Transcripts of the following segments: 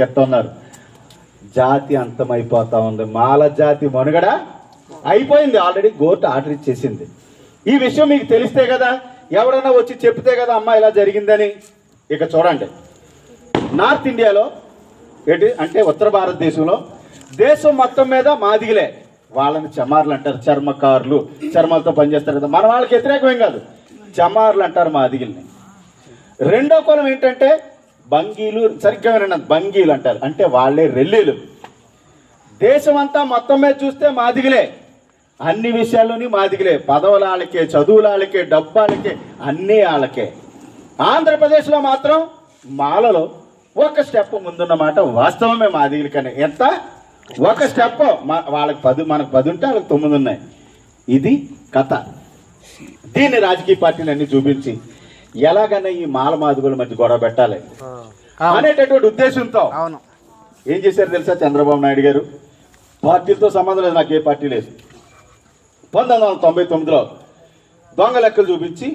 చెప్తున్నారు జాతి అంతమైపోతా ఉంది. మాల జాతి మనుగడ అయిపోయింది. ఆల్రెడీ కోర్టు ఆర్డర్ ఇచ్చేసింది. ఈ విషయం మీకు తెలిస్తే కదా ఎవడన్నా వచ్చి చెప్తే కదా అమ్మ ఇలా జరిగిందని. ఇక చూడండి. నార్త్ ఇండియాలో ఏంటి అంటే ఉత్తర భారతదేశంలో దేశం మొత్తం మీద మాదిగిలే. వాళ్ళని చమార్లు అంటారు చర్మకారులు. చర్మాలతో పనిచేస్తారు కదా. మన వాళ్ళకి వ్యతిరేకమేం కాదు. చమార్లు అంటారు మాదిగిల్ని. రెండో కులం ఏంటంటే బంగీలు సరిగ్గా వినండి బంగీలు అంటారు. అంటే వాళ్ళే రెల్లీలు. దేశం అంతా మొత్తం మీద చూస్తే మాదిగలే. అన్ని విషయాల్లోని మాదిగలే. పదవుల వాళ్ళకే చదువుల వాళ్ళకే డబ్బాలకే అన్నీ వాళ్ళకే ఆంధ్రప్రదేశ్లో మాత్రం మాలలో ఒక స్టెప్ ముందున్నమాట వాస్తవమే మాదిగల కన్నా. ఎంత? ఒక స్టెప్. మా- వాళ్ళకి పది మనకు పది ఉంటే వాళ్ళకి తొమ్మిది ఉన్నాయి. ఇది కథ. దీన్ని రాజకీయ పార్టీలు అన్ని చూపించి ఎలాగైనా ఈ మాల మాదిగల మధ్య గొడవ పెట్టాలి. అనేటటువంటి ఉద్దేశంతో అవును. ఏం చేశారు తెలుసా చంద్రబాబు నాయుడు గారు? పార్టీలతో సంబంధం లేదు నాకు ఏ పార్టీ లేదు. పంతొమ్మిది వందల తొంభై తొమ్మిదిలో దొంగ లెక్కలు చూపించి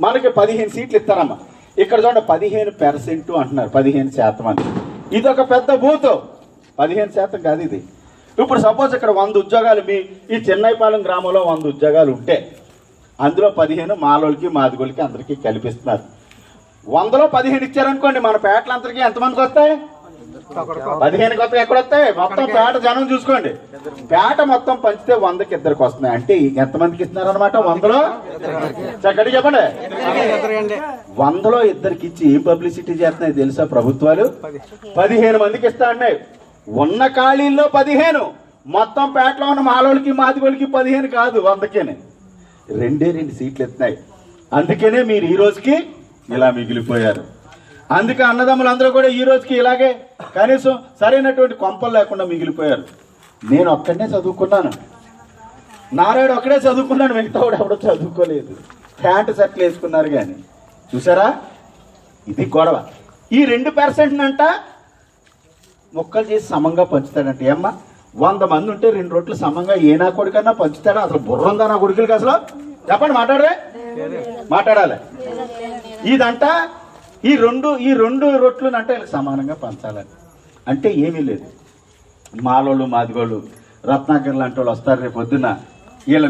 మనకి పదిహేను సీట్లు ఇస్తారమ్మా. ఇక్కడ చూడండి పదిహేను పెర్సెంట్ అంటున్నారు పదిహేను శాతం అని. ఇది ఒక పెద్ద బూత్. పదిహేను శాతం కాదు ఇది. ఇప్పుడు సపోజ్ ఇక్కడ వంద ఉద్యోగాలు మీ ఈ చెన్నైపాలెం గ్రామంలో వంద ఉద్యోగాలు ఉంటే అందులో పదిహేను మాలోళ్ళకి మాదిగోళ్ళకి అందరికీ కల్పిస్తున్నారు. వందలో పదిహేను ఇచ్చారనుకోండి మన పేటలందరికీ ఎంతమందికి వస్తాయి? పదిహేను కొత్త ఎక్కడ వస్తాయి మొత్తం పేట జనం చూసుకోండి. పేట మొత్తం పంచితే వందకి ఇద్దరికి వస్తున్నాయి. అంటే ఎంతమందికి ఇస్తున్నారు అనమాట వందలో? చక్కటి చెప్పండి. వందలో ఇద్దరికి ఇచ్చి ఏం పబ్లిసిటీ చేస్తున్నాయి తెలుసా ప్రభుత్వాలు? పదిహేను మందికి ఇస్తా అన్నాయి. ఉన్న ఖాళీల్లో పదిహేను. మొత్తం పేటలో ఉన్న మాలోళ్ళకి మాదిగోళ్ళకి పదిహేను కాదు వందకేనే. రెండే రెండు సీట్లు ఎత్తున్నాయి అందుకనే మీరు ఈ రోజుకి ఇలా మిగిలిపోయారు. అందుకే అన్నదమ్ములు అందరూ కూడా ఈ రోజుకి ఇలాగే కనీసం సరైనటువంటి కొంపలు లేకుండా మిగిలిపోయారు. నేను ఒక్కడనే చదువుకున్నాను. నారాయణ ఒక్కడే చదువుకున్నాను మిగతా వాడు ఎవడో చదువుకోలేదు. ప్యాంటు షర్ట్లు వేసుకున్నారు కానీ చూసారా? ఇది గొడవ. ఈ రెండు పర్సెంట్నంట ముక్కలు చేసి సమంగా పంచుతాడంట. ఏమ్మా? వంద మంది ఉంటే రెండు రొట్లు సమంగా ఏ నా కొడుకన్నా పంచుతాడా? అసలు బుర్రందా నా కొడుకులకి అసలు? చెప్పండి మాట్లాడరే? మాట్లాడాలి. ఇదంట ఈ రెండు ఈ రెండు రొట్లు అంటే వీళ్ళకి సమానంగా పంచాలని అంటే ఏమీ లేదు. మాలోళ్ళు మాదిగోళ్ళు రత్నాకర్ లాంటి వాళ్ళు వస్తారు రేపు పొద్దున్న. వీళ్ళ